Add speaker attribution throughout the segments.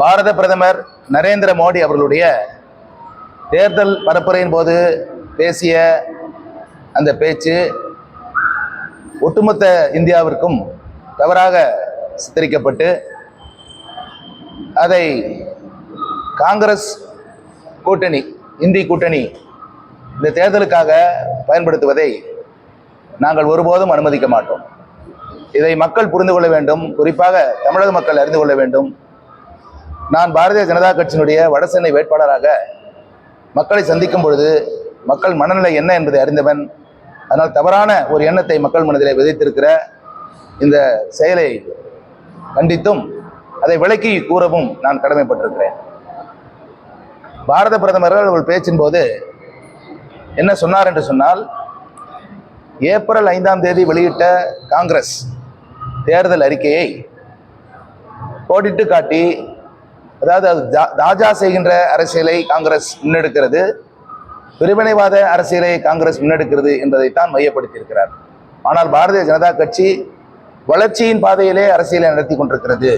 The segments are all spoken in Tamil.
Speaker 1: பாரத பிரதமர் நரேந்திர மோடி அவர்களுடைய தேர்தல் பரப்புரையின் போது பேசிய அந்த பேச்சு ஒட்டுமொத்த இந்தியாவிற்கும் தவறாக சித்தரிக்கப்பட்டு அதை காங்கிரஸ் கூட்டணி இந்தி கூட்டணி இந்த தேர்தலுக்காக பயன்படுத்துவதை நாங்கள் ஒருபோதும் அனுமதிக்க மாட்டோம். இதை மக்கள் புரிந்து கொள்ள வேண்டும். குறிப்பாக தமிழக மக்கள் அறிந்து கொள்ள வேண்டும். நான் பாரதிய ஜனதா கட்சியினுடைய வடசென்னை வேட்பாளராக மக்களை சந்திக்கும் பொழுது மக்கள் மனநிலை என்ன என்பதை அறிந்தவன் அதனால் தவறான ஒரு எண்ணத்தை மக்கள் மனதிலே விதைத்திருக்கிற இந்த செயலை கண்டித்தும் அதை விளக்கி கூறவும் நான் கடமைப்பட்டிருக்கிறேன். பாரத பிரதமர் அவர்கள் பேச்சின் போது என்ன சொன்னார் என்று சொன்னால் ஏப்ரல் ஐந்தாம் தேதி வெளியிட்ட காங்கிரஸ் தேர்தல் அறிக்கையை கோடிட்டு காட்டி அதாவது அது ராஜா செய்கின்ற அரசியலை காங்கிரஸ் முன்னெடுக்கிறது. பிரிவினைவாத அரசியலை காங்கிரஸ் முன்னெடுக்கிறது என்பதைத்தான் மையப்படுத்தியிருக்கிறார். ஆனால் பாரதிய ஜனதா கட்சி வளர்ச்சியின் பாதையிலே அரசியலை நடத்தி கொண்டிருக்கிறது.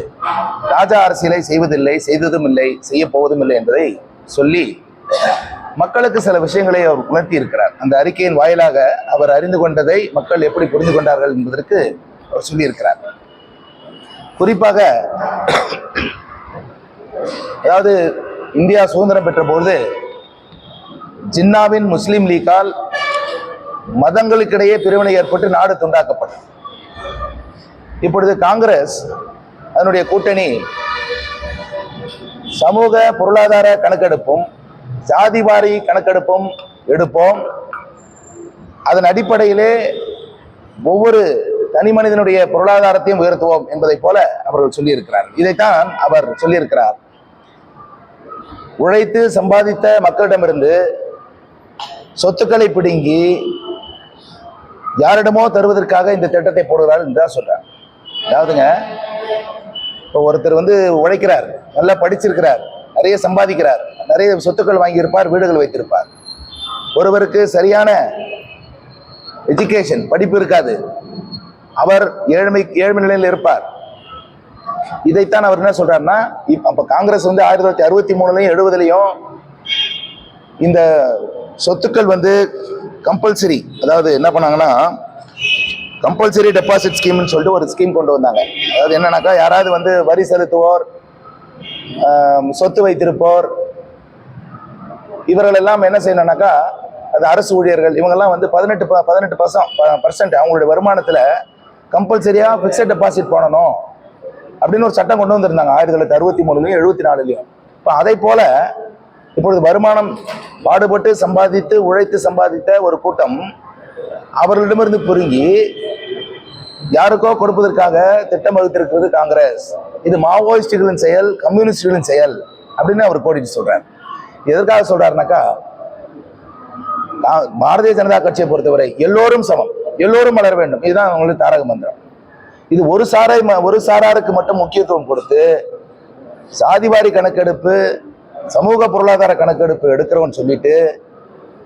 Speaker 1: ராஜா அரசியலை செய்வதில்லை செய்ததும் இல்லை செய்ய போவதும் இல்லை என்பதை சொல்லி மக்களுக்கு சில விஷயங்களை அவர் உணர்த்தி இருக்கிறார் அந்த அறிக்கையின் வாயிலாக அவர் அறிந்து கொண்டதை மக்கள் எப்படி புரிந்து கொண்டார்கள் என்பதற்கு அவர் சொல்லியிருக்கிறார். குறிப்பாக அதாவது இந்தியா சுதந்திரம் பெற்ற பொழுது ஜின்னாவின் முஸ்லீம் லீக்கால் மதங்களுக்கிடையே பிரிவினை ஏற்பட்டு நாடு துண்டாக்கப்பட்டது. இப்பொழுது காங்கிரஸ் அதனுடைய கூட்டணி சமூக பொருளாதார கணக்கெடுப்பும் ஜாதிவாரி கணக்கெடுப்பும் எடுப்போம். அதன் அடிப்படையிலே ஒவ்வொரு தனி மனிதனுடைய பொருளாதாரத்தையும் உயர்த்துவோம் என்பதைப் போல அவர்கள் சொல்லியிருக்கிறார் இதைத்தான் அவர் சொல்லியிருக்கிறார். உழைத்து சம்பாதித்த மக்களிடமிருந்து சொத்துக்களை பிடுங்கி யாரிடமோ தருவதற்காக இந்த திட்டத்தை போடுகிறார் என்று தான் சொல்றார் அதாவதுங்க இப்போ ஒருத்தர் வந்து உழைக்கிறார் நல்லா படிச்சிருக்கிறார் நிறைய சம்பாதிக்கிறார் நிறைய சொத்துக்கள் வாங்கியிருப்பார் வீடுகள் வைத்திருப்பார். ஒருவருக்கு சரியான எஜுகேஷன் படிப்பு இருக்காது. அவர் ஏழ்மை ஏழ்மை நிலையில் இருப்பார். இதைத்தான் அவர் என்ன சொல்றாருன்னா இப்ப அப்ப காங்கிரஸ் வந்து ஆயிரத்தி தொள்ளாயிரத்தி அறுபத்தி மூணுலையும் எழுபதுலையும் இந்த சொத்துக்கள் வந்து கம்பல்சரி அதாவது என்ன பண்ணாங்கன்னா கம்பல்சரி டெபாசிட் ஸ்கீம்னு சொல்லிட்டு ஒரு ஸ்கீம் கொண்டு வந்தாங்க. அதாவது என்னன்னாக்கா யாராவது வந்து வரி செலுத்துவோர் சொத்து வைத்திருப்போர் இவர்கள் எல்லாம் என்ன செய்யணும்னாக்கா அது அரசு ஊழியர்கள் இவங்கெல்லாம் வந்து பதினெட்டு ப- பதினெட்டு பர்சன்ட் பர்சன்ட் அவங்களுடைய வருமானத்தில் கம்பல்சரியாக ஃபிக்ஸட் டெபாசிட் பண்ணணும் அப்படின்னு ஒரு சட்டம் கொண்டு வந்திருந்தாங்க. ஆயிரத்தி தொள்ளாயிரத்தி அறுபத்தி மூணுலையும் எழுபத்தி நாலுலையும். இப்போ அதை போல இப்பொழுது வருமானம் பாடுபட்டு சம்பாதித்து உழைத்து சம்பாதித்த ஒரு கூட்டம் அவர்களிடமிருந்து புரிங்கி யாருக்கோ கொடுப்பதற்காக திட்டம் வகுத்திருக்கிறது காங்கிரஸ். இது மாவோயிஸ்டுகளின் செயல் கம்யூனிஸ்டுகளின் செயல் அப்படின்னு அவர் கோடிட்டு சொல்றார். எதற்காக சொல்றாருனாக்கா பாரதிய ஜனதா கட்சியை பொறுத்தவரை எல்லோரும் சமம். எல்லோரும் வளர வேண்டும். இதுதான் அவங்களுக்கு தாரக மந்திரம். இது ஒரு சாரை ம- ஒரு சாராருக்கு மட்டும் முக்கியத்துவம் கொடுத்து சாதிவாரி கணக்கெடுப்பு சமூக பொருளாதார கணக்கெடுப்பு எடுக்கிறோம்னு சொல்லிட்டு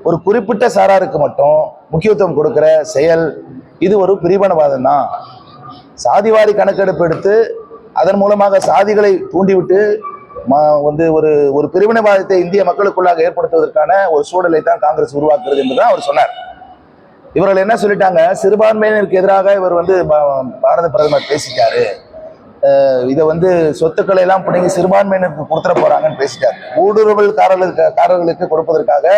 Speaker 1: ஒரு குறிப்பிட்ட சாராருக்கு மட்டும் முக்கியத்துவம் கொடுக்குற செயல் இது ஒரு பிரிவினவாதம் தான். சாதிவாரி கணக்கெடுப்பு எடுத்து அதன் மூலமாக சாதிகளை தூண்டிவிட்டு வந்து ஒரு ஒரு பிரிவினைவாதத்தை இந்திய மக்களுக்குள்ளாக ஏற்படுத்துவதற்கான ஒரு சூழலை தான் காங்கிரஸ் உருவாக்குறது என்று தான் அவர் சொன்னார். இவர்கள் என்ன சொல்லிட்டாங்க? சிறுபான்மையினருக்கு எதிராக இவர் வந்து பாரத பிரதமர் பேசிட்டாரு. இதை வந்து சொத்துக்களை எல்லாம் பிடிங்கி சிறுபான்மையினருக்கு கொடுத்துட போறாங்கன்னு பேசிட்டார். ஊடுருவல்காரர்களுக்கு காரர்களுக்கு கொடுப்பதற்காக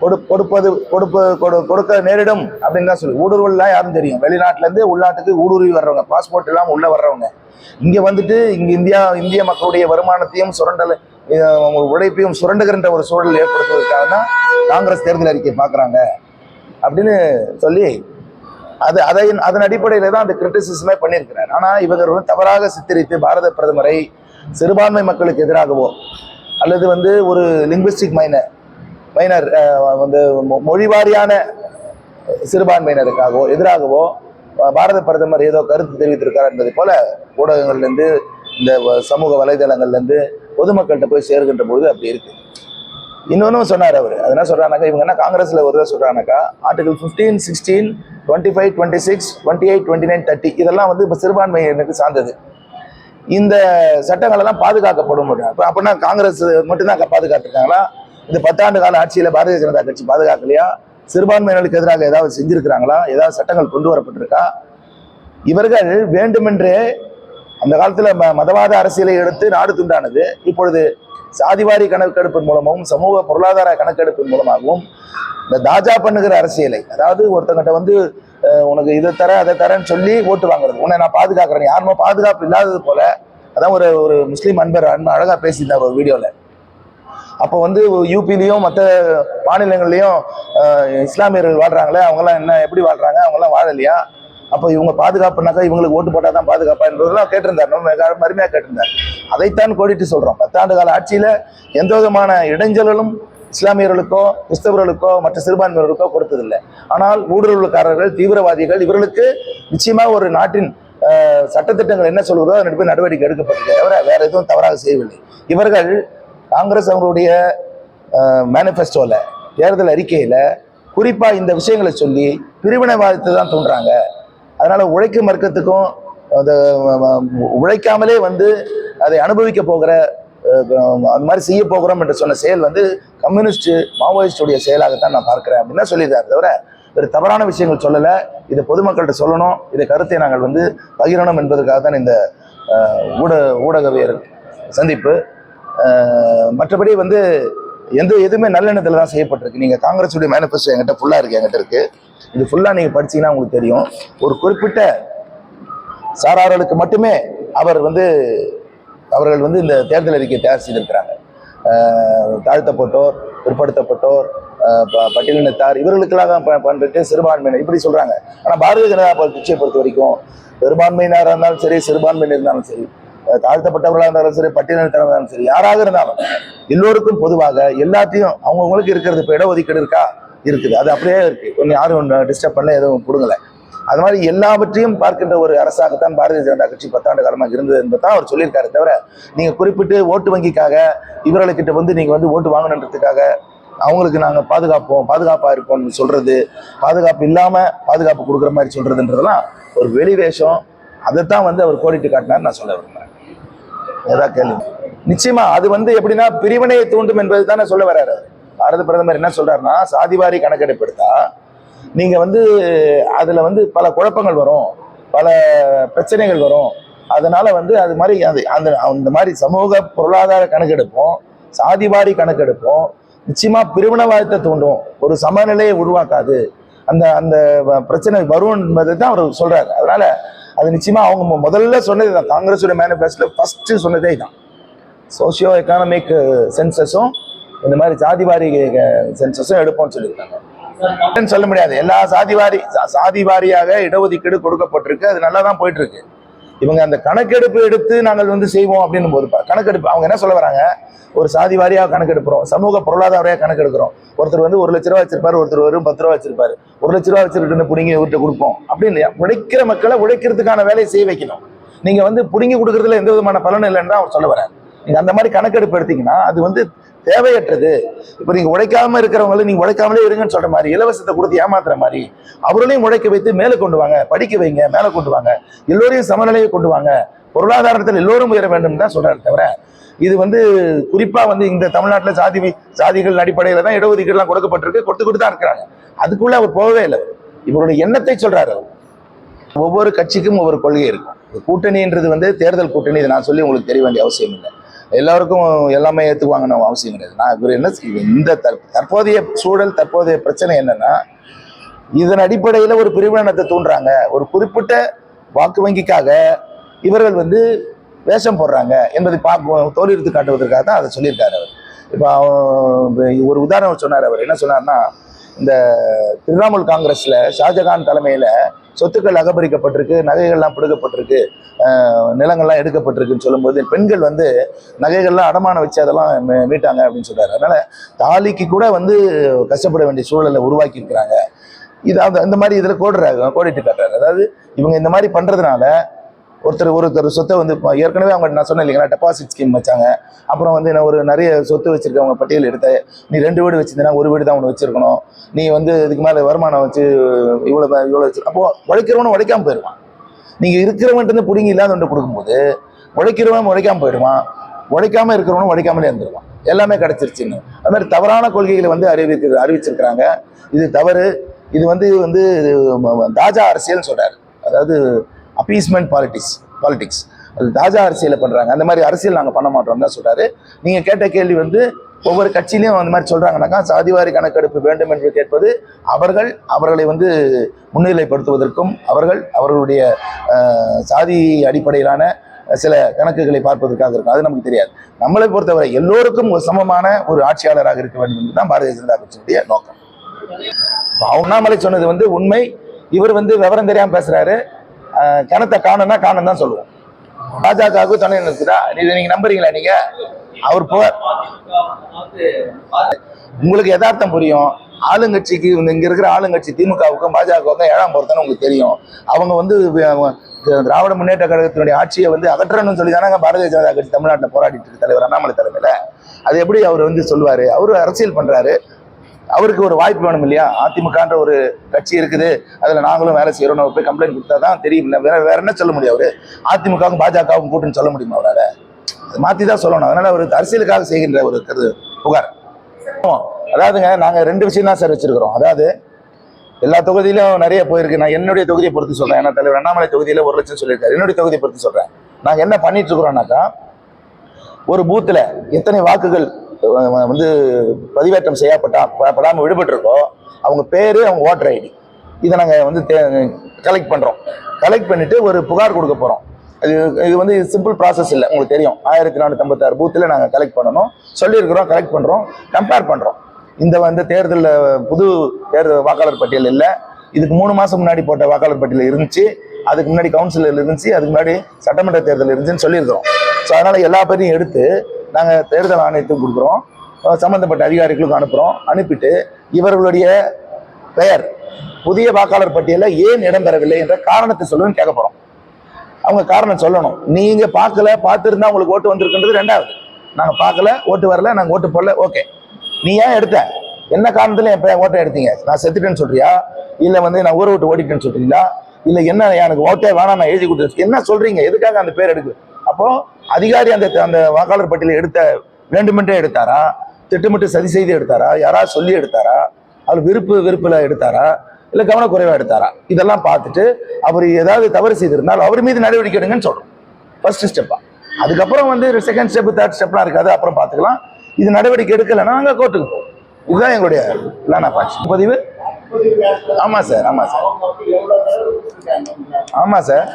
Speaker 1: கொடு கொடுப்பது கொடுப்பு கொடு கொடுக்க நேரிடும் அப்படின்னு தான் சொல்லி ஊடுருவல்லாம் யாரும் தெரியும். வெளிநாட்டிலேருந்து உள்நாட்டுக்கு ஊடுருவி வர்றவங்க பாஸ்போர்ட் எல்லாம் உள்ள வர்றவங்க. இங்க வந்துட்டு இங்க இந்தியா இந்திய மக்களுடைய வருமானத்தையும் சுரண்டல் அவங்க உழைப்பையும் சுரண்டுகின்ற ஒரு சூழல் ஏற்படுத்துவதற்காக தான் காங்கிரஸ் தேர்தல் அறிக்கை பார்க்குறாங்க அப்படின்னு சொல்லி அது அதை அதன் அடிப்படையில் தான் அந்த கிரிட்டிசிசமே பண்ணியிருக்கிறார். ஆனால் இவர்கள் வந்து தவறாக சித்தரித்து பாரத பிரதமரை சிறுபான்மை மக்களுக்கு எதிராகவோ அல்லது வந்து ஒரு லிங்குவிஸ்டிக் மைனர் மைனர் வந்து மொ- மொழிவாரியான சிறுபான்மையினருக்காகவோ எதிராகவோ பாரத பிரதமர் ஏதோ கருத்து தெரிவித்திருக்கார் என்பதை போல ஊடகங்கள்லேருந்து இந்த சமூக வலைதளங்கள்லேருந்து பொதுமக்கள்கிட்ட போய் சேர்கின்ற பொழுது அப்படி இருக்குது இன்னொன்னும் சொன்னார் அவர். அது என்ன இவங்க என்ன காங்கிரஸில் ஒரு இதை சொல்றாங்கனாக்கா article fifteen sixteen twenty five twenty six twenty eight twenty nine thirty இதெல்லாம் வந்து இப்போ சிறுபான்மையினருக்கு சார்ந்தது. இந்த சட்டங்கள் எல்லாம் பாதுகாக்கப்படும் அப்போ அப்படின்னா காங்கிரஸ் மட்டும்தான் பாதுகாத்துருக்காங்களா? இந்த பத்தாண்டு கால ஆட்சியில் பாரதிய ஜனதா கட்சி பாதுகாக்கலையா? சிறுபான்மையினருக்கு எதிராக ஏதாவது செஞ்சிருக்கிறாங்களா? ஏதாவது சட்டங்கள் கொண்டு வரப்பட்டிருக்கா? இவர்கள் வேண்டுமென்றே அந்த காலத்தில் ம- மதவாத அரசியலை எடுத்து நாடு துண்டானது இப்பொழுது சாதிவாரி கணக்கெடுப்பின் மூலமாகவும் சமூக பொருளாதார கணக்கெடுப்பின் மூலமாகவும் இந்த தாஜா பண்ணுகிற அரசியலை அதாவது ஒருத்தங்கிட்ட வந்து உனக்கு இதை தர அதை தரேன்னு சொல்லி ஓட்டு வாங்குறது. உன்னை நான் பாதுகாக்கிறேன். யாருமே பாதுகாப்பு இல்லாதது போல அதான் ஒரு ஒரு முஸ்லீம் அன்பர் அன்பு அழகாக பேசியிருந்தார் ஒரு வீடியோவில் அப்போ வந்து யூபிலையும் மற்ற மாநிலங்கள்லையும் இஸ்லாமியர்கள் வாழ்கிறாங்களே அவங்கெல்லாம் என்ன எப்படி வாழ்கிறாங்க அவங்கெல்லாம் வாழலையா? அப்போ இவங்க பாதுகாப்புனாக்கா இவங்களுக்கு ஓட்டு போட்டால் தான் பாதுகாப்பா என்பதெல்லாம் கேட்டிருந்தார். நம்ம மிக கேட்டிருந்தார். அதைத்தான் கோடிட்டு சொல்கிறோம் பத்தாண்டு கால ஆட்சியில் எந்த விதமான இடைஞ்சலும் இஸ்லாமியர்களுக்கோ கிறிஸ்தவர்களுக்கோ மற்ற சிறுபான்மையினருக்கோ கொடுத்ததில்லை. ஆனால் ஊடுருவல்காரர்கள் தீவிரவாதிகள் இவர்களுக்கு நிச்சயமாக ஒரு நாட்டின் சட்டத்திட்டங்கள் என்ன சொல்கிறதோ அதன் போய் நடவடிக்கை எடுக்கப்பட்டது தவிர வேற எதுவும் தவறாக செய்யவில்லை. இவர்கள் காங்கிரஸ் அவங்களுடைய மேனிஃபெஸ்டோவில் தேர்தல் அறிக்கையில் குறிப்பாக இந்த விஷயங்களை சொல்லி பிரிவினைவாதத்தை தான் தூண்டுறாங்க. அதனால் உழைக்கும் வர்க்கத்துக்கும் அந்த உழைக்காமலே வந்து அதை அனுபவிக்க போகிற அந்த மாதிரி செய்ய போகிறோம் என்று சொன்ன செயல் வந்து கம்யூனிஸ்ட் மாவோயிஸ்டுடைய செயலாகத்தான் நான் பார்க்குறேன் அப்படின்னு தான் சொல்லியிருக்காரு தவிர ஒரு தவறான விஷயங்கள் சொல்லலை. இதை பொதுமக்கள்கிட்ட சொல்லணும். இதை கருத்தை நாங்கள் வந்து பகிரணும் என்பதற்காக தான் இந்த ஊட ஊடக ஊடகவியல் சந்திப்பு. மற்றபடி வந்து எந்த எதுவுமே நல்லெண்ணத்தில் தான் செய்யப்பட்டிருக்கு. நீங்கள் காங்கிரஸுடைய மேனிஃபெஸ்டோ என்கிட்ட ஃபுல்லாக இருக்குது என்கிட்ட இருக்குது இது ஃபுல்லாக நீங்கள் படிச்சீங்கன்னா உங்களுக்கு தெரியும். ஒரு குறிப்பிட்ட சாரார்களுக்கு மட்டுமே அவர் வந்து அவர்கள் வந்து இந்த தேர்தல் அறிக்கையை தயார் செய்திருக்கிறாங்க. தாழ்த்தப்பட்டோர் பிற்படுத்தப்பட்டோர் ப- பட்டியலினத்தார் இவர்களுக்கெல்லாம் ப- பண்றது சிறுபான்மையினர் இப்படி சொல்றாங்க. ஆனால் பாரதிய ஜனதா கட்சியை பொறுத்த வரைக்கும் பெரும்பான்மையினராக இருந்தாலும் சரி சிறுபான்மையினர் இருந்தாலும் சரி தாழ்த்தப்பட்டவர்களாக இருந்தாலும் சரி பட்டியலினத்தராக இருந்தாலும் சரி யாராக இருந்தாலும் எல்லோருக்கும் பொதுவாக எல்லாத்தையும் அவங்கவுங்களுக்கு இருக்கிறது இப்போ இடஒதுக்கீடு இருக்கா? இருக்குது. அது அப்படியே இருக்குது கொஞ்சம் யாரும் டிஸ்டர்ப் பண்ணல எதுவும் கொடுங்கல அது மாதிரி எல்லாவற்றையும் பார்க்கின்ற ஒரு அரசாகத்தான் பாரதிய ஜனதா கட்சி பத்தாண்டு காலமாக இருந்தது என்பதான் அவர் சொல்லியிருக்காரு தவிர நீங்கள் குறிப்பிட்டு ஓட்டு வங்கிக்காக இவர்களுக்கிட்ட வந்து நீங்கள் வந்து ஓட்டு வாங்கணுன்றதுக்காக அவங்களுக்கு நாங்கள் பாதுகாப்போம் பாதுகாப்பாக இருப்போம்னு சொல்கிறது பாதுகாப்பு இல்லாமல் பாதுகாப்பு கொடுக்குற மாதிரி சொல்கிறதுன்றதுலாம் ஒரு வெளி வேஷம். அதைத்தான் வந்து அவர் கோடிட்டு காட்டினார் நான் சொல்ல விரும்புறேன். ஏதாவது கேள்வி. நிச்சயமாக அது வந்து எப்படின்னா பிரிவினையை தூண்டும் என்பது தானே சொல்ல வர்றாரு அவர். பாரத பிரதமர் என்ன சொல்றாருன்னா சாதிவாரி கணக்கெடுப்பு எடுத்தா நீங்க வந்து அதுல வந்து பல குழப்பங்கள் வரும் பல பிரச்சனைகள் வரும். அதனால வந்து அது மாதிரி அது அந்த அந்த மாதிரி சமூக பொருளாதார கணக்கெடுப்போம் சாதிவாரி கணக்கெடுப்போம் நிச்சயமா பிரிவினவாதத்தை தூண்டும். ஒரு சமநிலையை உருவாக்காது. அந்த அந்த வ- பிரச்சனை வரும் என்பதை தான் அவர் சொல்றாரு. அதனால அது நிச்சயமா அவங்க முதல்ல சொன்னது தான். காங்கிரஸோட மேனிஃபெஸ்டோ ஃபர்ஸ்ட் சொன்னதே தான். சோசியோ எக்கானமிக் சென்சஸும் இந்த மாதிரி சாதிவாரி சென்சஸும் எடுப்போம்னு சொல்லியிருக்காங்க. சொல்ல முடியாது. எல்லா சாதிவாரி சா- சாதி வாரியாக இடஒதுக்கீடு கொடுக்கப்பட்டிருக்கு. அது நல்லா தான் போயிட்டு இருக்கு இவங்க அந்த கணக்கெடுப்பு எடுத்து நாங்கள் வந்து செய்வோம் அப்படின்னு போது கணக்கெடுப்பு அவங்க என்ன சொல்ல வராங்க? ஒரு சாதி வாரியாக கணக்கெடுக்கிறோம். சமூக பொருளாதார கணக்கெடுக்கிறோம். ஒருத்தர் வந்து ஒரு லட்ச ரூபா வச்சிருப்பாரு ஒருத்தர் வரும் பத்து ரூபா வச்சிருப்பாரு. ஒரு லட்ச ரூபா வச்சிருக்கிற பிடிங்கி இவர்கிட்ட கொடுப்போம். அப்படின்னு உழைக்கிற மக்களை உழைக்கிறதுக்கான வேலையை செய்ய வைக்கணும். நீங்க வந்து பிடுங்கி கொடுக்கறதுல எந்த விதமான பலனும் இல்லைன்னு தான் அவர் சொல்ல வராரு நீங்கள் அந்த மாதிரி கணக்கெடுப்பு எடுத்தீங்கன்னா அது வந்து தேவையற்றது. இப்போ நீங்கள் உழைக்காம இருக்கிறவங்களும் நீங்கள் உழைக்காமலே இருங்கன்னு சொல்கிற மாதிரி இலவசத்தை கொடுத்து ஏமாத்துற மாதிரி அவர்களையும் உழைக்க வைத்து மேலே கொண்டு வாங்க படிக்க வைங்க மேலே கொண்டு வாங்க எல்லோரையும் சமநிலையை கொண்டு வாங்க பொருளாதாரத்தில் எல்லோரும் உயர வேண்டும் தான் சொல்கிறாரு தவிர இது வந்து குறிப்பாக வந்து இந்த தமிழ்நாட்டில் சாதி சாதிகள் அடிப்படையில் தான் இடஒதுக்கீடுலாம் கொடுக்கப்பட்டிருக்கு கொடுத்துக்கிட்டு தான் இருக்கிறாங்க. அதுக்குள்ளே அவர் போகவே இல்லை. இவருடைய எண்ணத்தை சொல்கிறாரு ஒவ்வொரு கட்சிக்கும் ஒவ்வொரு கொள்கை இருக்கும். கூட்டணின்றது வந்து தேர்தல் கூட்டணி இதை நான் சொல்லி உங்களுக்கு தெரிய வேண்டிய அவசியம் இல்லை. எல்லாருக்கும் எல்லாமே ஏற்றுக்குவாங்கன்னு அவசியம் கிடையாது. நான் இவர் என்ன இந்த தற்போதைய சூழல் தற்போதைய பிரச்சனை என்னன்னா இதன் அடிப்படையில் ஒரு பிரிவினத்தை தூண்டுறாங்க. ஒரு குறிப்பிட்ட வாக்கு வங்கிக்காக இவர்கள் வந்து வேஷம் போடுறாங்க என்பதை பார்க்க எடுத்து காட்டுவதற்காக தான் அதை சொல்லியிருக்காரு அவர். இப்போ ஒரு உதாரணம் சொன்னார் அவர். என்ன சொன்னார்னா இந்த திரிணாமுல் காங்கிரஸில் ஷாஜகான் தலைமையில் சொத்துக்கள் அகபரிக்கப்பட்டிருக்கு நகைகள்லாம் பிடுக்கப்பட்டிருக்கு நிலங்கள்லாம் எடுக்கப்பட்டிருக்குன்னு சொல்லும்போது பெண்கள் வந்து நகைகள்லாம் அடமானம் வச்சு அதெல்லாம் மீட்டாங்க அப்படின்னு சொல்கிறார் அதனால் தாலிக்கு கூட வந்து கஷ்டப்பட வேண்டிய சூழலை உருவாக்கியிருக்கிறாங்க இது அந்த இந்த மாதிரி இதில் கோடுறாங்க கோடிட்டு காட்டுறாரு. அதாவது இவங்க இந்த மாதிரி பண்ணுறதுனால ஒருத்தர் ஒருத்தர் சொத்தை வந்து ஏற்கனவே அவங்க நான் சொன்னேன் இல்லைங்களா டெபாசிட் ஸ்கீம் வச்சாங்க. அப்புறம் வந்து நான் ஒரு நிறைய சொத்து வச்சிருக்கவங்க பட்டியல் எடுத்த நீ ரெண்டு வீடு வச்சிருந்தா ஒரு வீடு தான் ஒன்று வச்சிருக்கணும். நீ வந்து இதுக்கு மேலே வருமானம் வச்சு இவ்வளோ இவ்வளோ வச்சு அப்போ உழைக்கிறவனும் உழைக்காமல் போயிடுவான் நீங்கள் இருக்கிறவன்ட்டு பிடிங்கி இல்லாத ஒன்று கொடுக்கும்போது உழைக்கிறவன் உழைக்காமல் போயிடுவான் உழைக்காமல் இருக்கிறவனும் உழைக்காமலே இருந்துருவான். எல்லாமே கிடச்சிருச்சுன்னு. அது மாதிரி தவறான கொள்கைகளை வந்து அறிவிக்க அறிவிச்சிருக்கிறாங்க. இது தவறு. இது வந்து இது வந்து தாஜா அரசியல்னு சொல்றாரு. அதாவது அப்பீஸ்மெண்ட் பாலிட்டிக்ஸ் பாலிட்டிக்ஸ் அது தாஜா அரசியலை பண்ணுறாங்க அந்த மாதிரி அரசியல் நாங்கள் பண்ண மாட்டோம் தான் சொல்கிறாரு நீங்கள் கேட்ட கேள்வி வந்து ஒவ்வொரு கட்சியிலையும் அந்த மாதிரி சொல்கிறாங்கனாக்கா சாதிவாரி கணக்கெடுப்பு வேண்டும் என்று கேட்பது அவர்கள் அவர்களை வந்து முன்னிலைப்படுத்துவதற்கும் அவர்கள் அவர்களுடைய சாதி அடிப்படையிலான சில கணக்குகளை பார்ப்பதற்காக இருக்கும். அது நமக்கு தெரியாது. நம்மளை பொறுத்தவரை எல்லோருக்கும் ஒரு சமமான ஒரு ஆட்சியாளராக இருக்க வேண்டும் என்பதுதான் பாரதிய ஜனதா கட்சியினுடைய நோக்கம். இப்ப அண்ணாமலை சொன்னது வந்து உண்மை. இவர் வந்து விவரம் தெரியாமல் பேசுகிறாரு கிணத்தை காணும்னா காணும் தான் சொல்லுவோம். பாஜகவுக்கு துணை இருக்குதா இது நீங்க நம்புறீங்களா நீங்க? அவர் போவார். உங்களுக்கு யதார்த்தம் புரியும். ஆளுங்கட்சிக்கு இங்க இருக்கிற ஆளுங்கட்சி திமுகவுக்கும் பாஜகவுக்கும் ஏழாம் பொறுத்தன உங்களுக்கு தெரியும். அவங்க வந்து திராவிட முன்னேற்ற கழகத்தினுடைய ஆட்சியை வந்து அகற்றணும்னு சொல்லி தானே பாரதிய ஜனதா கட்சி தமிழ்நாட்டில் போராடிட்டு இருக்கு தலைவர் அண்ணாமலை தலைமையில. அது எப்படி அவர் வந்து சொல்வாரு அவரு அரசியல் பண்றாரு. அவருக்கு ஒரு வாய்ப்பு வேணும் இல்லையா? அதிமுகன்ற ஒரு கட்சி இருக்குது. அதில் நாங்களும் வேலை செய்கிறோம் போய் கம்ப்ளைண்ட் கொடுத்தா தான் தெரியும் வேற வேற என்ன சொல்ல முடியும் அவர்? அதிமுகவும் பாஜகவும் கூட்டுன்னு சொல்ல முடியுமா அவரால்? அது மாற்றி தான் சொல்லணும். அதனால் அவர் அரசியலுக்காக செய்கின்ற ஒரு கருது புகார். அதாவதுங்க நாங்கள் ரெண்டு விஷயம் தான் சார் வச்சிருக்கிறோம். அதாவது எல்லா தொகுதியிலும் நிறைய போயிருக்கு. நான் என்னுடைய தொகுதியை பொறுத்து சொல்கிறேன் ஏன்னா தலைவர் அண்ணாமலை தொகுதியில் ஒரு லட்சம் சொல்லியிருக்காரு. என்னுடைய தொகுதியை பொறுத்து சொல்கிறேன் நாங்கள் என்ன பண்ணிட்டு இருக்கிறோம்னாக்கா ஒரு பூத்தில் எத்தனை வாக்குகள் வந்து பதிவேற்றம் செய்யப்பட்டா படாமல் விடுபட்டிருக்கோ அவங்க பேர் அவங்க ஓட்டர் ஐடி இதை நாங்கள் வந்து கலெக்ட் பண்ணுறோம் கலெக்ட் பண்ணிவிட்டு ஒரு புகார் கொடுக்க போகிறோம் அது இது வந்து சிம்பிள் ப்ராசஸ் இல்லை உங்களுக்கு தெரியும். ஆயிரத்தி நானூற்றி ஐம்பத்தாறு பூத்தில் நாங்கள் கலெக்ட் பண்ணணும். சொல்லியிருக்கிறோம் கலெக்ட் பண்ணுறோம் கம்பேர் பண்ணுறோம் இந்த வந்து தேர்தலில் புது தேர்தல் வாக்காளர் பட்டியல் இல்லை. இதுக்கு மூணு மாதம் முன்னாடி போட்ட வாக்காளர் பட்டியல் இருந்துச்சு. அதுக்கு முன்னாடி கவுன்சிலர் இருந்துச்சு அதுக்கு முன்னாடி சட்டமன்ற தேர்தல் இருந்துச்சுன்னு சொல்லியிருக்கிறோம். ஸோ அதனால் எல்லா பேரையும் எடுத்து நாங்கள் தேர்தல் ஆணையத்துக்கு கொடுக்குறோம். சம்மந்தப்பட்ட அதிகாரிகளுக்கும் அதிகாரிகளுக்கு அனுப்புகிறோம் அனுப்பிட்டு இவர்களுடைய பெயர் புதிய வாக்காளர் பட்டியலில் ஏன் இடம்பெறவில்லை என்ற காரணத்தை சொல்லுன்னு கேட்க போகிறோம் அவங்க காரணம் சொல்லணும். நீங்கள் பார்க்கல பார்த்துருந்தா உங்களுக்கு ஓட்டு வந்திருக்குன்றது ரெண்டாவது. நாங்கள் பார்க்கல ஓட்டு வரல நாங்கள் ஓட்டு போடல ஓகே. நீ ஏன் எடுத்த? என்ன காரணத்தில் என் ஓட்டை எடுத்தீங்க? நான் செத்துட்டேன்னு சொல்றியா? இல்லை வந்து நான் ஊரை விட்டு ஓடிட்டேன்னு சொல்றீங்களா? இல்லை என்ன எனக்கு ஓட்டே வேணாம் நான் எழுதி கொடுத்து என்ன சொல்றீங்க? எதுக்காக அந்த பேர் எடுக்கு அப்போ அதிகாரி அந்த அந்த வாக்காளர் பட்டியலை எடுத்த வேண்டுமென்றே எடுத்தாரா? திட்டமிட்டு சதி செய்து எடுத்தாரா? யாராவது சொல்லி எடுத்தாரா? அவர் விருப்பு விருப்பில் எடுத்தாரா? இல்லை கவனக்குறைவாக எடுத்தாரா? இதெல்லாம் பார்த்துட்டு அவர் ஏதாவது தவறு செய்திருந்தால் அவர் மீது நடவடிக்கை எடுங்கன்னு சொல்கிறோம் ஃபர்ஸ்ட் ஸ்டெப்பாக அதுக்கப்புறம் வந்து செகண்ட் ஸ்டெப் தேர்ட் ஸ்டெப்லாம் இருக்காது அப்புறம் பார்த்துக்கலாம். இது நடவடிக்கை எடுக்கலைன்னா நாங்கள் கோர்ட்டுக்கு போவோம். இதுதான் எங்களுடைய பிளான் ஆஃப் ஆக்ஷன் பதிவு ஆமாம் சார் ஆமாம் சார். ஆமாம் சார்.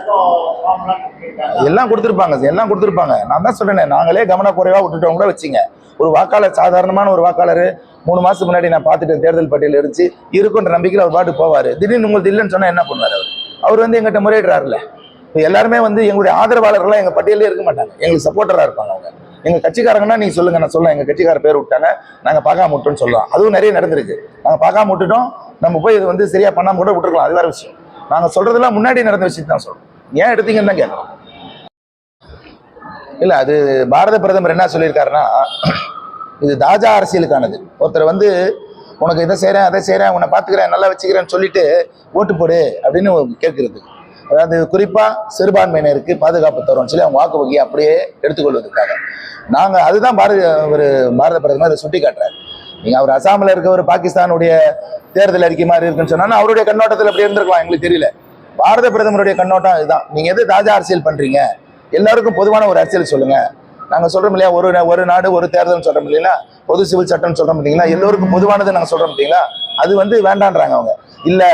Speaker 1: எல்லாம் கொடுத்துருப்பாங்க சார் எல்லாம் கொடுத்துருப்பாங்க. நான் தான் சொல்கிறேன் நாங்களே கவனக்குறைவாக விட்டுட்டோம் கூட வச்சுங்க. ஒரு வாக்காளர் சாதாரணமான ஒரு வாக்காளர் மூணு மாதத்துக்கு முன்னாடி நான் பார்த்துட்டு தேர்தல் பட்டியல் இருந்துச்சு இருக்குன்ற நம்பிக்கையில் அவர் பாட்டு போவார். திடீர்னு உங்களுக்கு இல்லைன்னு சொன்னால் என்ன பண்ணுவார் அவர்? அவர் வந்து எங்கிட்ட முறையிடுறாருல்ல. இப்போ எல்லாருமே வந்து எங்களுடைய ஆதரவாளர்கள்லாம் எங்கள் பட்டியலே இருக்க மாட்டாங்க. எங்களுக்கு சப்போர்ட்டராக இருப்பாங்க அவங்க. எங்க கட்சிக்காரங்கன்னா நீங்க சொல்லுங்க நான் சொல்ல எங்க கட்சிக்கார பேர் விட்டாங்க. நாங்க பார்க்காம விட்டோம்னு சொல்லலாம் அதுவும் நிறைய நடந்திருக்கு. நாங்க பார்க்காம விட்டுட்டோம் நம்ம போய் இது வந்து சரியா பண்ணாம கூட விட்டுருக்கலாம். அது வேற விஷயம். நாங்க சொல்றதெல்லாம் முன்னாடி நடந்த விஷயம் தான் சொல்றோம். ஏன் எடுத்தீங்கன்னு தான் கேட்கறோம். இல்ல அது பாரத பிரதமர் என்ன சொல்லியிருக்காருன்னா இது தாஜா அரசியலுக்கானது. ஒருத்தர் வந்து உனக்கு இதை செய்கிறேன் அதை செய்கிறேன் உன்னை பார்த்துக்கிறேன் நல்லா வச்சுக்கிறேன்னு சொல்லிட்டு ஓட்டு போடு அப்படின்னு கேட்கறது. அதாவது குறிப்பாக சிறுபான்மையினருக்கு பாதுகாப்பு தரும்னு சொல்லி அவங்க வாக்கு வகையை அப்படியே எடுத்துக்கொள்வதற்காக. நாங்கள் அதுதான் பாரத ஒரு பாரத பிரதமர் அதை சுட்டி காட்டுறாரு நீங்கள் அவர் அசாமில் இருக்க ஒரு பாகிஸ்தானுடைய தேர்தல் அறிக்கை மாதிரி இருக்குன்னு சொன்னா அவருடைய கண்ணோட்டத்தில் அப்படி இருந்திருக்கலாம் எங்களுக்கு தெரியல. பாரத பிரதமருடைய கண்ணோட்டம் இதுதான். நீங்கள் எது தாஜா அரசியல் பண்ணுறீங்க எல்லாருக்கும் பொதுவான ஒரு அரசியல் சொல்லுங்க. நாங்கள் சொல்கிறோம் இல்லையா ஒரு ஒரு நாடு ஒரு தேர்தல் சொல்கிறோம் இல்லைங்களா? பொது சிவில் சட்டம்னு சொல்கிறோம் இல்லைங்களா? எல்லோருக்கும் பொதுவானது நாங்கள் சொல்கிறோம் இல்லைங்களா? அது வந்து வேண்டான்றாங்க அவங்க. இல்லை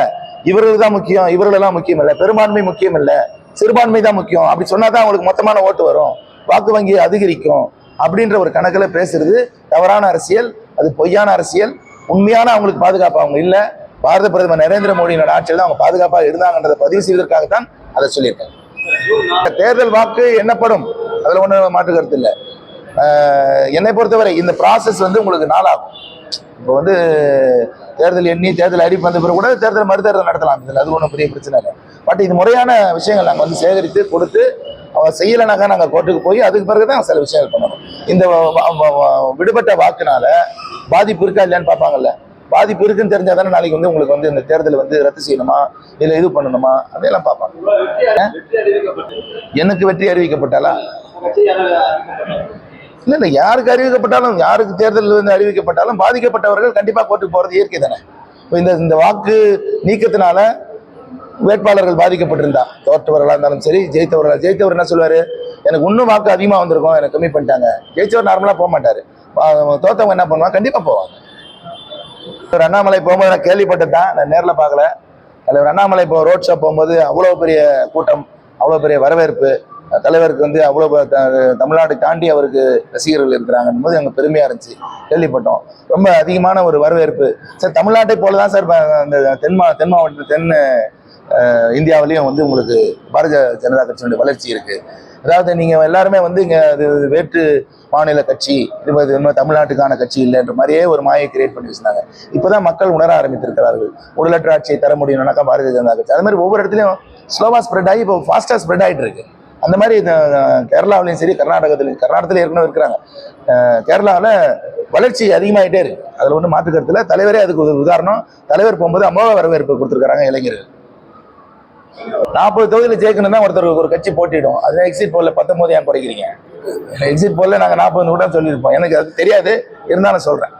Speaker 1: இவர்கள் தான் முக்கியம் இவர்களெல்லாம் முக்கியம் இல்லை பெரும்பான்மை முக்கியம் இல்லை சிறுபான்மை தான் முக்கியம். அப்படி சொன்னாதான் அவங்களுக்கு மொத்தமான ஓட்டு வரும். வாக்கு வங்கி அதிகரிக்கும் அப்படின்ற ஒரு கணக்குல பேசுறது தவறான அரசியல் அது பொய்யான அரசியல். உண்மையான அவங்களுக்கு பாதுகாப்பு அவங்க இல்லை. பாரத பிரதமர் நரேந்திர மோடியோட ஆட்சியில் தான் அவங்க பாதுகாப்பாக இருந்தாங்கன்றதை பதிவு செய்வதற்காகத்தான் அதை சொல்லியிருக்காங்க. தேர்தல் வாக்கு என்னப்படும் அதில் ஒன்றும் மாற்று கருத்து இல்லை. ஆஹ் என்னை பொறுத்தவரை இந்த ப்ராசஸ் வந்து உங்களுக்கு நாளாகும். இப்போ வந்து தேர்தல் எண்ணி தேர்தல் அறிவிப்பு வந்த பிறகு கூட தேர்தல் மறுதேர்தல் நடத்தலாம் இதில். அது ஒன்றும் பெரிய பிரச்சனை இல்லை. பட் இது முறையான விஷயங்கள் நாங்கள் வந்து சேகரித்து கொடுத்து அவன் செய்யலைனாக்கா நாங்கள் கோர்ட்டுக்கு போய் அதுக்கு பிறகு தான் சில விஷயங்கள் பண்ணணும். இந்த விடுபட்ட வாக்குனால பாதிப்பு இருக்கா இல்லையான்னு பார்ப்பாங்கல்ல. பாதிப்பு இருக்குன்னு தெரிஞ்சா தானே நாளைக்கு வந்து உங்களுக்கு வந்து இந்த தேர்தல் வந்து ரத்து செய்யணுமா? இல்லை இது பண்ணணுமா? அதையெல்லாம் பார்ப்பாங்க. எனக்கு வெற்றி அறிவிக்கப்பட்டாலா? இல்ல இல்ல யாருக்கு அறிவிக்கப்பட்டாலும் யாருக்கு தேர்தல் வந்து அறிவிக்கப்பட்டாலும் பாதிக்கப்பட்டவர்கள் கண்டிப்பா கோர்ட்டுக்கு போறது இயற்கை தானே. இப்போ இந்த இந்த வாக்கு நீக்கத்தினால வேட்பாளர்கள் பாதிக்கப்பட்டிருந்தா தோற்றவர்களா இருந்தாலும் சரி ஜெயித்தவர்களா ஜெயித்தவர் என்ன சொல்லுவாரு? எனக்கு இன்னும் வாக்கு அதிகமா வந்திருக்கும் எனக்கு கம்மி பண்ணிட்டாங்க. ஜெயிச்சவர் நார்மலா போக மாட்டாரு. தோத்தவங்க என்ன பண்ணுவாங்க? கண்டிப்பா போவாங்க. ஒரு அண்ணாமலை போகும்போது நான் கேள்விப்பட்டது தான் நான் நேரில் பார்க்கல. தலைவர் அண்ணாமலை இப்போ ரோட் ஷோ போகும்போது அவ்வளோ பெரிய கூட்டம் அவ்வளோ பெரிய வரவேற்பு தலைவருக்கு வந்து அவ்வளோ தமிழ்நாடு தாண்டி அவருக்கு ரசிகர்கள் இருக்கிறாங்கன்னும் போது எங்களுக்கு பெருமையா இருந்துச்சு. கேள்விப்பட்டோம். ரொம்ப அதிகமான ஒரு வரவேற்பு. சார் தமிழ்நாட்டை போல தான் சார் அந்த இந்த தென் மா தென் மாவட்ட தென் இந்தியாவிலையும் வந்து உங்களுக்கு பாரதிய ஜனதா கட்சியினுடைய வளர்ச்சி இருக்கு. அதாவது நீங்க எல்லாருமே வந்து இங்க அது வேற்று மாநில கட்சி இது இன்னும் தமிழ்நாட்டுக்கான கட்சி இல்லைன்ற மாதிரியே ஒரு மாயை கிரியேட் பண்ணி வச்சிருந்தாங்க. இப்போதான் மக்கள் உணர ஆரம்பித்திருக்கிறார்கள். உடலற்ற ஆட்சியை தர முடியும்னாக்கா பாரதிய ஜனதா கட்சி. அது மாதிரி ஒவ்வொரு இடத்துலையும் ஸ்லோவா ஸ்ப்ரெட் ஆகி இப்போ ஃபாஸ்டா ஸ்ப்ரெட் ஆயிட்டு இருக்கு. அந்த மாதிரி கேரளாவிலையும் சரி கர்நாடகத்திலையும் கர்நாடகத்தில் ஏற்கனவே இருக்கிறாங்க. கேரளாவில் வளர்ச்சி அதிகமாகிட்டே இருக்கு. அதில் ஒன்றும் மாற்று கருத்துல தலைவரே அதுக்கு உதாரணம். தலைவர் போகும்போது அமோக வரவேற்பு கொடுத்துருக்காங்க இளைஞர்கள். நாற்பது தொகுதியில் ஜெயிக்கணும் தான் ஒருத்தர் ஒரு கட்சி போட்டிடும் அதில் எக்ஸிட் போலில் பத்தொம்போது ஏன் குறைக்கிறீங்க? எக்ஸிட் போலில் நாங்கள் நாற்பது கூட சொல்லியிருப்போம். எனக்கு அது தெரியாது. இருந்தாலும் சொல்கிறேன்